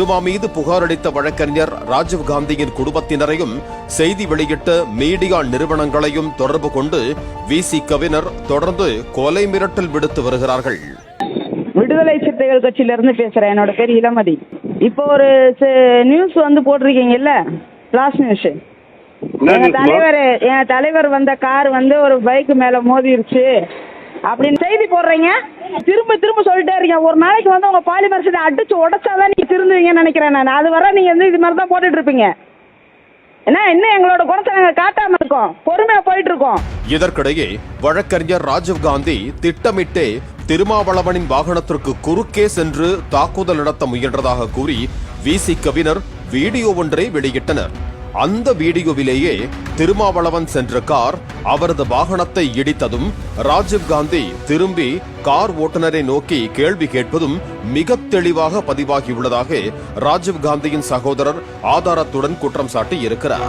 திருமா மீது புகார் அளித்த வழக்கறிஞர் ராஜீவ் காந்தியின் குடும்பத்தினரையும் செய்தி வெளியிட்ட மீடியா நிறுவனங்களையும் தொடர்பு கொண்டு விசிகவினர் தொடர்ந்து கொலை மிரட்டல் விடுத்து வருகிறார்கள். விடுதலை சிறுத்தைகள் கட்சியில இருந்து பேசுறேன். என்னோட பேர் இளமதி. இப்போ ஒரு நியூஸ் வந்து போட்டிருக்கீங்கல்ல? லாஸ்ட் நியூஸ் என்ன எங்க? தலைவர் என் தலைவர் வந்த கார் வந்து ஒரு பைக் மேல மோதிருச்சு. அப்படின்னு செய்தி போடுறீங்க. திரும்ப திரும்ப சொல்லிட்டே இருக்கீங்க. ஒரு நாளைக்கு வந்து உங்க பாலிமர் சீட்டை அடிச்சு உடைச்சாதான் நீங்க திருந்துவீங்கன்னு நினைக்கிறேன் நான். அது வர நீங்க வந்து இது மாதிரி தான் போட்டுட்டு இருப்பீங்க. என்ன இன்னும் எங்களோட குணத்தை நாங்க காட்டாம இருக்கோம்? பொறுமையா போயிட்டு இருக்கோம். இதற்கிடையே வழக்கறிஞர் ராஜீவ் காந்தி திட்டமிட்டே திருமாவளவனின் வாகனத்திற்கு குறுக்கே சென்று தாக்குதல் நடத்த முயன்றதாக கூறி விசி கவினர் வீடியோ ஒன்றை வெளியிட்டனர். அந்த வீடியோவிலேயே திருமாவளவன் சென்ற கார் அவரது வாகனத்தை இடித்ததும் ராஜீவ் காந்தி திரும்பி கார் ஓட்டுநரை நோக்கி கேள்வி கேட்பதும் மிக தெளிவாக பதிவாகியுள்ளதாக ராஜீவ் காந்தியின் சகோதரர் ஆதாரத்துடன் குற்றம் சாட்டி இருக்கிறார்